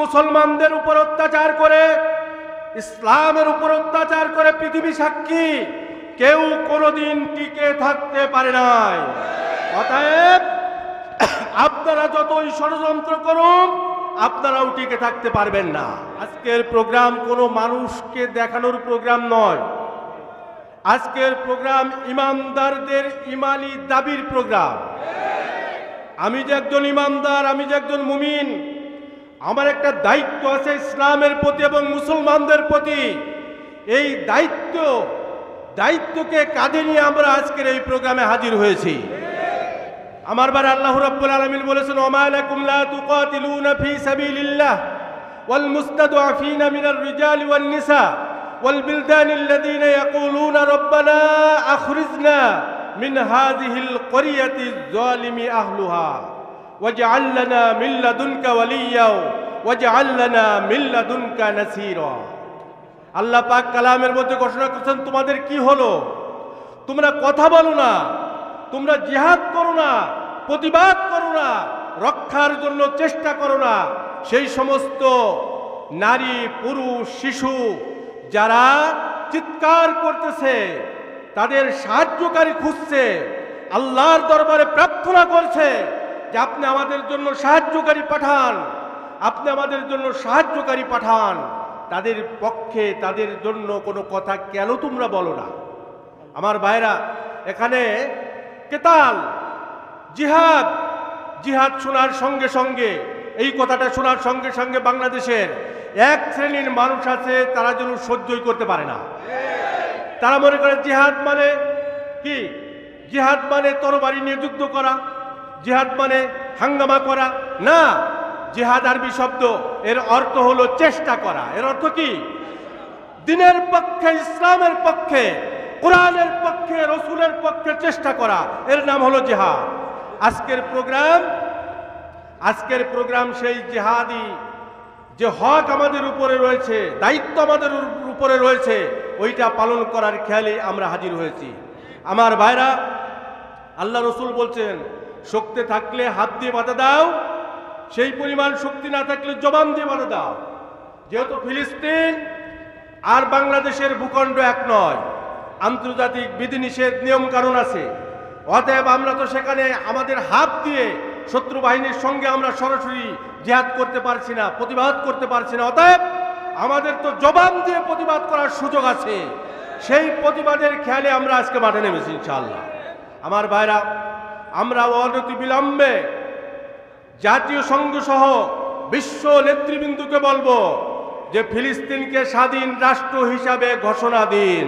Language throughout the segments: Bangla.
মুসলমানদের উপর অত্যাচার করে, ইসলামের উপর অত্যাচার করে পৃথিবী সাক্ষী, কেউ কোনোদিন টিকে থাকতে পারে নাই। অতএব, আপনারা যতই ষড়যন্ত্র করুন, আপনারাও টিকে থাকতে পারবেন না। আজকের প্রোগ্রাম কোনো মানুষকে দেখানোর প্রোগ্রাম নয়। আজকের প্রোগ্রাম ইমানদারদের ইমানি দাবির প্রোগ্রাম। আমি যে একজন ইমানদার, আমি যে একজন মুমিন আমার একটা দায়িত্ব আছে ইসলামের প্রতি এবং মুসলমানদের প্রতি। এই দায়িত্ব, দায়িত্বকে কাঁধে নিয়ে আমরা আজকের এই প্রোগ্রামে হাজির হয়েছি। আমার বার আল্লাহ রব্বুল আলমিন বলেছেন ওমায়ালাকুম লা তুকাতিলুনা ফি সাবিলিল্লাহ ওয়াল মুস্তাদআফিনা মিনার রিজালি ওয়ান নিসা ওয়াল বিলদান আল্লাযিনা ইয়াকুলুনা রব্বানা আখরিজনা মিন হাযিহিল ক্বরিয়াতিজ জালিমি আহলুহা। واجعل لنا من لدنك وليا واجعل لنا من لدنك نصيرا আল্লাহ পাক কালামের মধ্যে ঘোষণা করছেন তোমাদের কি হলো তোমরা কথা বলো না তোমরা জিহাদ করো না প্রতিবাদ করো না রক্ষার জন্য চেষ্টা করো না সেই সমস্ত নারী পুরুষ শিশু যারা চিৎকার করতেছে তাদের সাহায্যকারী খুঁজছে আল্লাহর দরবারে প্রার্থনা করছে যে আপনি আমাদের জন্য সাহায্যকারী পাঠান, আপনি আমাদের জন্য সাহায্যকারী পাঠান, তাদের পক্ষে, তাদের জন্য কোনো কথা কেন তোমরা বলো না? আমার ভাইরা, এখানে কেতাল, জিহাদ জিহাদ শোনার সঙ্গে সঙ্গে, এই কথাটা শোনার সঙ্গে সঙ্গে বাংলাদেশের এক শ্রেণির মানুষ আছে, তারা যেন সহ্যই করতে পারে না। তারা মনে করে জিহাদ মানে কি? জিহাদ মানে তরবারি নিয়ে যুদ্ধ করা। জিহাদ মানে হাঙ্গামা করা। না, জিহাদ আরবি শব্দ, এর অর্থ হলো চেষ্টা করা। এর অর্থ কি? দিনের পক্ষে, ইসলামের পক্ষে, কোরআনের পক্ষে, রসুলের পক্ষে চেষ্টা করা। এর নাম হলো জিহাদ। আজকের প্রোগ্রাম আজকের প্রোগ্রাম সেই জেহাদি, যে হক আমাদের উপরে রয়েছে, দায়িত্ব আমাদের উপরে রয়েছে, ওইটা পালন করার খেয়ালে আমরা হাজির হয়েছি। আমার ভাইরা, আল্লাহ রসুল বলছেন শক্তি থাকলে হাত দিয়ে বাধা দাও, সেই পরিমাণ শক্তি না থাকলে জবান দিয়ে বাধা দাও। যেহেতু ফিলিস্তিন আর বাংলাদেশের ভূখণ্ড এক নয়, আন্তর্জাতিক বিধিনিষেধ নিয়ম কানুন আছে। অতএব আমরা তো সেখানে আমাদের হাত দিয়ে শত্রু বাহিনীর সঙ্গে আমরা সরাসরি জেহাদ করতে পারছি না, প্রতিবাদ করতে পারছি না। অতএব আমাদের তো জবান দিয়ে প্রতিবাদ করার সুযোগ আছে। সেই প্রতিবাদের খেয়ালে আমরা আজকে মাঠে নেমেছি ইনশাল্লাহ আমার ভাইরা আমরা অনতি বিলম্বে জাতীয় সংঘ সহ বিশ্ব নেতৃবৃন্দকে বলব যে ফিলিস্তিনকে স্বাধীন রাষ্ট্র হিসাবে ঘোষণা দিন।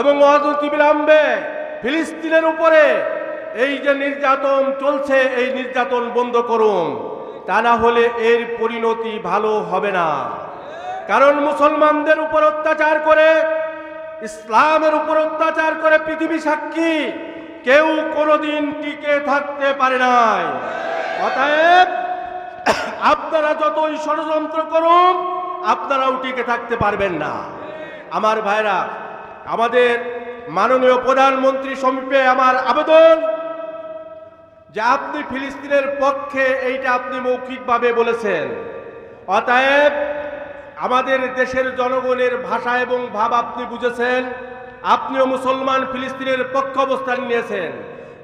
এবং অনতি বিলম্বে ফিলিস্তিনের উপরে এই যে নির্যাতন চলছে, এই নির্যাতন বন্ধ করুন। তা না হলে এর পরিণতি ভালো হবে না। কারণ মুসলমানদের উপর অত্যাচার করে, ইসলামের উপর অত্যাচার করে পৃথিবী সাক্ষী কেউ কোনোদিন টিকে থাকতে পারে নাই। অতএব আপনারা যতই ষড়যন্ত্র করুন, আপনারাও টিকে থাকতে পারবেন না। আমার ভাইরা, আমাদের মাননীয় প্রধানমন্ত্রী সমীপে আমার আবেদন যে আপনি ফিলিস্তিনের পক্ষে এইটা আপনি মৌখিকভাবে বলেছেন। অতএব আমাদের দেশের জনগণের ভাষা এবং ভাব আপনি বুঝেছেন। আপনিও মুসলমান, ফিলিস্তিনের পক্ষে অবস্থান নিয়েছেন।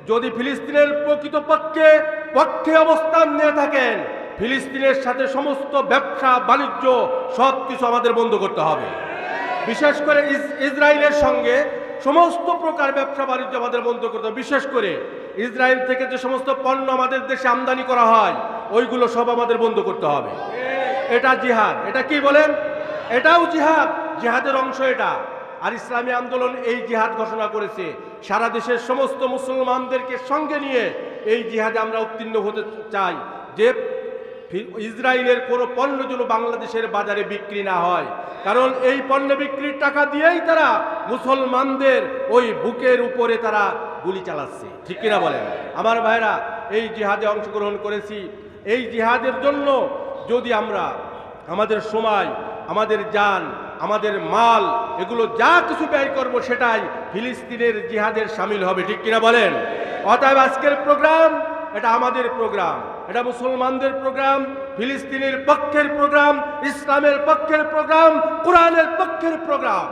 যদি ফিলিস্তিনের প্রকৃত পক্ষে অবস্থান নিয়ে থাকেন, ফিলিস্তিনের সাথে সমস্ত ব্যবসা, বাণিজ্য সব কিছু আমাদের বন্ধ করতে হবে। বিশেষ করে ইস- ইসরায়েলের সঙ্গে সমস্ত প্রকার ব্যবসা, বাণিজ্য আমাদের বন্ধ করতে হবে। বিশেষ করে ইসরায়েল থেকে যে সমস্ত পণ্য আমাদের দেশে আমদানি করা হয়, ওইগুলো সব আমাদের বন্ধ করতে হবে। এটা জিহাদ। এটা কি বলেন? এটাও জিহাদ। জিহাদের অংশ এটা। আর ইসলামী আন্দোলন এই জিহাদ ঘোষণা করেছে। সারা দেশের সমস্ত মুসলমানদেরকে সঙ্গে নিয়ে এই জিহাদে আমরা উত্তীর্ণ হতে চাই। যে ইসরায়েলের কোনো পণ্য যেন বাংলাদেশের বাজারে বিক্রি না হয়। কারণ এই পণ্য বিক্রির টাকা দিয়েই তারা মুসলমানদের ওই বুকের উপরে তারা গুলি চালাচ্ছে। ঠিক কিনা বলেন? আমার ভাইরা, এই জিহাদে অংশগ্রহণ করেছি। এই জিহাদের জন্য যদি আমরা আমাদের সময়, আমাদের যান আমাদের মাল, এগুলো যা কিছু ব্যয় করব সেটাই ফিলিস্তিনের জিহাদের সামিল হবে, ঠিক কিনা বলেন? অতএব আজকের প্রোগ্রাম, এটা আমাদের প্রোগ্রাম, এটা মুসলমানদের প্রোগ্রাম, ফিলিস্তিনের পক্ষের প্রোগ্রাম, ইসলামের পক্ষের প্রোগ্রাম, কোরআনের পক্ষের প্রোগ্রাম।